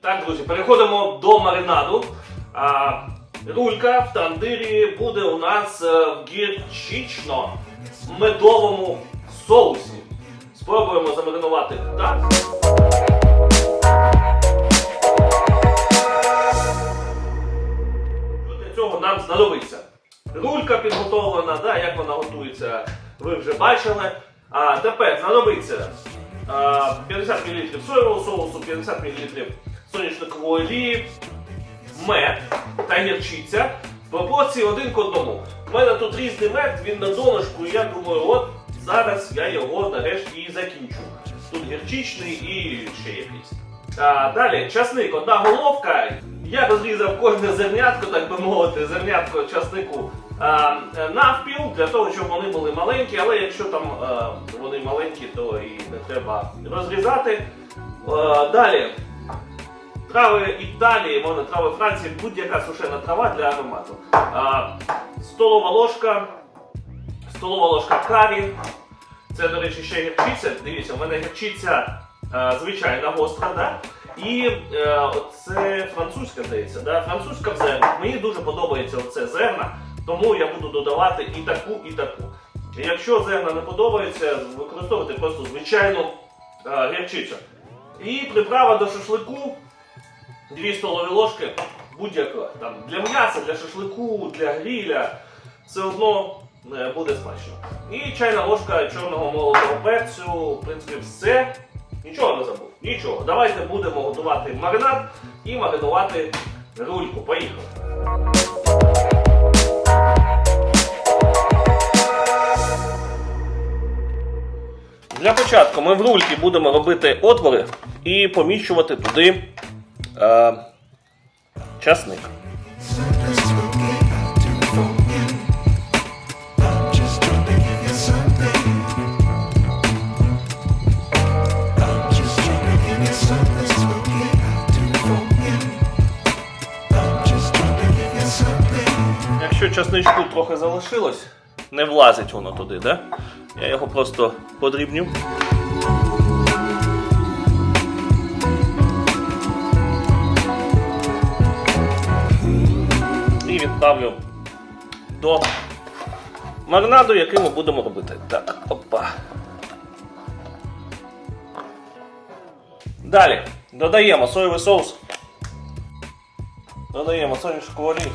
Так, друзі, переходимо до маринаду. А, рулька в тандирі буде у нас е, в гірчично-медовому соусі. Спробуємо замаринувати так. Що для цього нам знадобиться? Рулька підготовлена, да, як вона готується, ви вже бачили. А тепер знадобиться а, 50 мл соєвого соусу, 50 мл соняшникової олії, мед та гірчиця в пропорції один к одному. У мене тут різний мед, він на донышку, і я думаю, от зараз я його нарешті і закінчу. Тут гірчичний і ще якийсь. А, далі, часник, одна головка. Я розрізав кожне зернятко, так би мовити, зернятко часнику а, навпіл, для того, щоб вони були маленькі, але якщо там а, вони маленькі, то і не треба розрізати. А, далі, трави Італії, можна трави Франції, будь-яка сушена трава для аромату. А, столова ложка, столова ложка карі. Це, до речі, ще гірчиця. Дивіться, у мене гірчиця е, звичайна гостра, да? І е, оце французька, здається, да? французька в зернах. Мені дуже подобається оце зерна, тому я буду додавати і таку, і таку. Якщо зерна не подобається, використовуйте просто звичайну е, гірчицю. І приправа до шашлику 2 столові ложки будь-яка. Там, для м'яса, для шашлику, для гріля. Все одно е, буде смачно. І чайна ложка чорного молотого перцю, в принципі, все. Нічого не забув. Нічого. Давайте будемо готувати маринад і маринувати рульку. Поїхали. Для початку ми в рульки будемо робити отвори і поміщувати туди е, часник. Якщо часничку трохи залишилось, не влазить воно туди, да? Я його просто подрібню. Відправлю до маринаду, який ми будемо робити. Так, опа. Далі додаємо соєвий соус. Додаємо соняшку олію.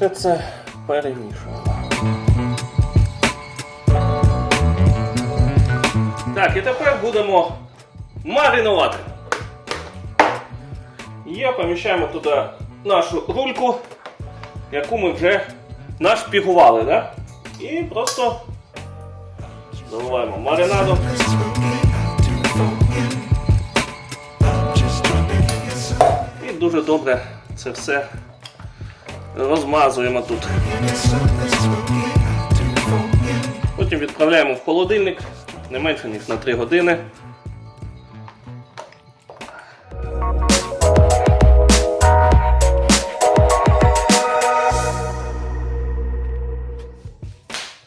Все це перемішуємо. Так, і тепер будемо маринувати. Є, поміщаємо туди нашу рульку, яку ми вже нашпігували, да? І просто заливаємо маринаду. І дуже добре це все розмазуємо тут. Потім відправляємо в холодильник не менше ніж на 3 години.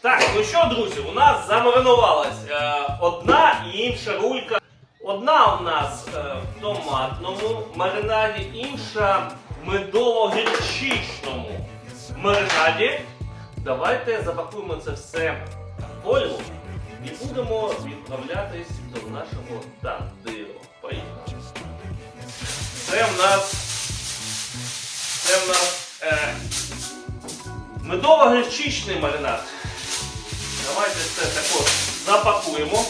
Так, ну що, друзі, у нас замаринувалась е, одна і інша рулька. Одна у нас е, в томатному маринаді, інша медово-гірчичному маринаді. Давайте запакуємо це все в фольгу і будемо відправлятись до нашого тандиру. Поїхали. Це в нас. Це в нас е, медово-гірчичний маринад. Давайте це також запакуємо.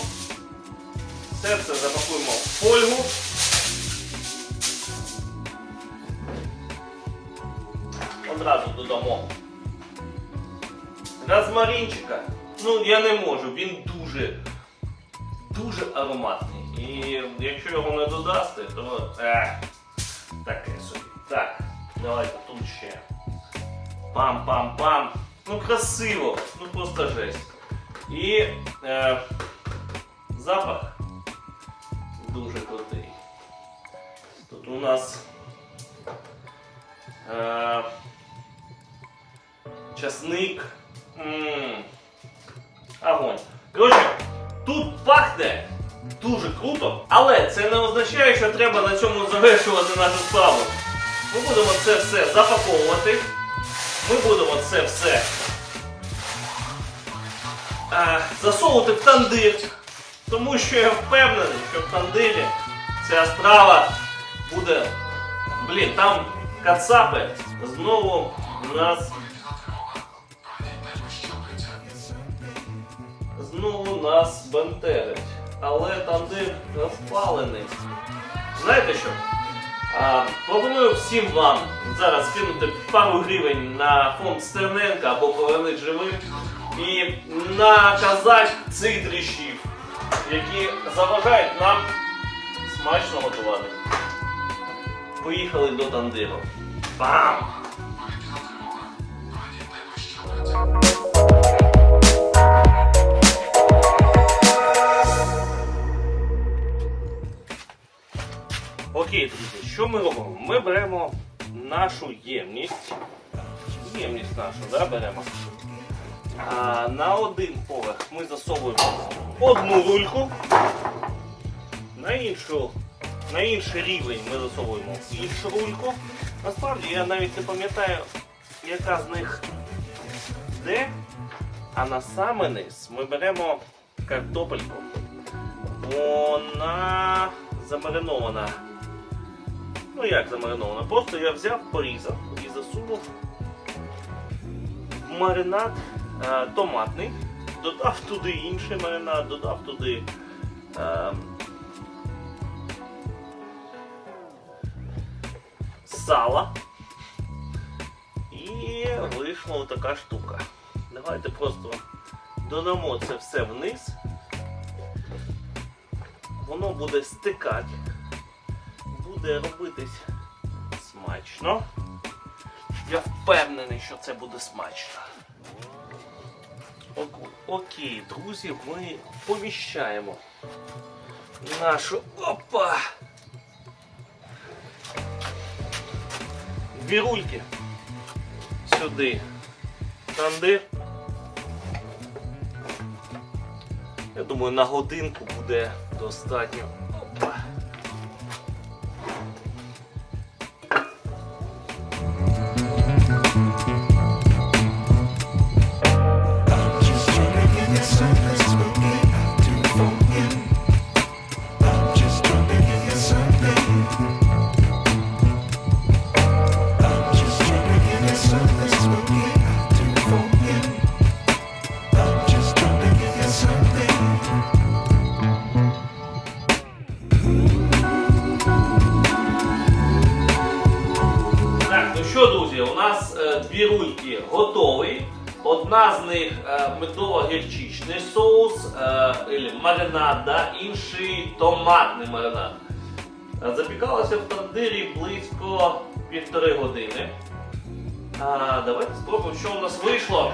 Все це запакуємо в фольгу. Одразу додамо розмаринчика. Ну, я не можу, він дуже, дуже ароматний. І якщо його не додасти, то е, таке собі. Так, давайте тут ще Пам-пам-пам. Ну красиво, ну просто жесть. І е, запах дуже крутий. Тут у нас е, часник. М, Огонь. Коротше, тут пахне дуже круто, але це не означає, що треба на цьому завершувати нашу справу. Ми будемо це все запаковувати. Ми будемо це все е, засовувати в тандир. Тому що я впевнений, що в тандирі ця страва буде. Блін, там кацапи знову нас. Знову нас бентежить. Але тандир розпалений. Знаєте що? А, пропоную всім вам зараз кинути пару гривень на фонд Стерненка або повернуть живим і наказати цих дріщів, які заважають нам смачно готувати. Поїхали до тандиру. Бам! Що ми робимо? Ми беремо нашу ємність. Ємність нашу, да, беремо. А на один поверх ми засовуємо одну рульку. На іншу, на інший рівень ми засовуємо іншу рульку. Насправді я навіть не пам'ятаю, яка з них де. А на саме низ ми беремо картопельку. Вона замаринована. Ну як замаринована? Просто я взяв, порізав і засунув маринад е, томатний, додав туди інший маринад, додав туди е, сала. І вийшла така штука. Давайте просто додамо це все вниз. Воно буде стикати буде робитись смачно. Я впевнений, що це буде смачно. Ок- Окей, друзі, ми поміщаємо нашу опа. Дві рульки сюди. Тандир. Я думаю, на годинку буде достатньо. Е, готові. Одна з них е, медово-гірчичний соус, е, маринад, да, інший томатний маринад. Е, Запікалося в тандирі близько півтори години. А, давайте спробуємо, що у нас вийшло.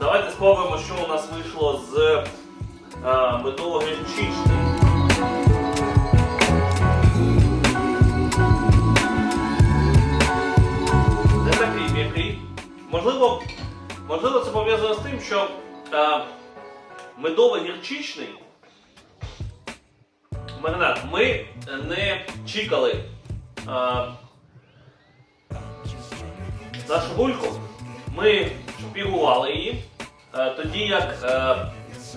Давайте спробуємо, що у нас вийшло з медово-гірчичним. Можливо, можливо, це пов'язано з тим, що е, медово-гірчичний маринад ми не чікали е, нашу гульку. Ми шпігували її. Е, тоді як е,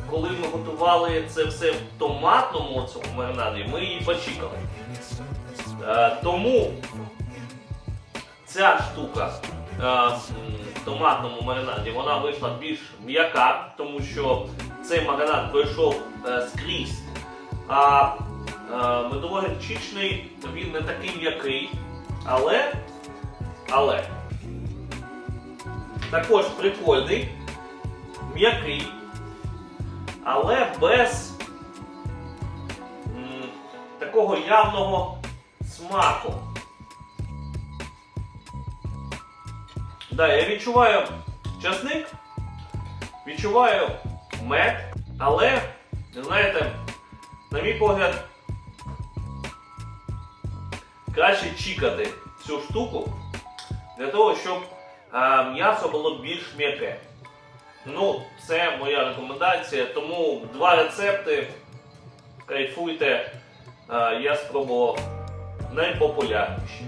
коли ми готували це все в томатному цьому маринаді, ми її почікали. Е, тому ця штука томатному маринаді вона вийшла більш м'яка, тому що цей маринад пройшов е, скрізь. А е, медово-гірчичний він не такий м'який, але, але також прикольний, м'який, але без такого явного смаку. Да, я відчуваю часник, відчуваю мед, але, знаєте, на мій погляд, краще чікати цю штуку для того, щоб е, м'ясо було більш м'яке. Ну, це моя рекомендація, тому два рецепти. Кайфуйте. Е, я спробував найпопулярніші.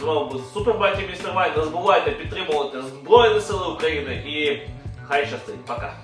З вами був Супербаті Містер Вайт. Не забувайте підтримувати Збройні Сили України і хай щастить. Пока.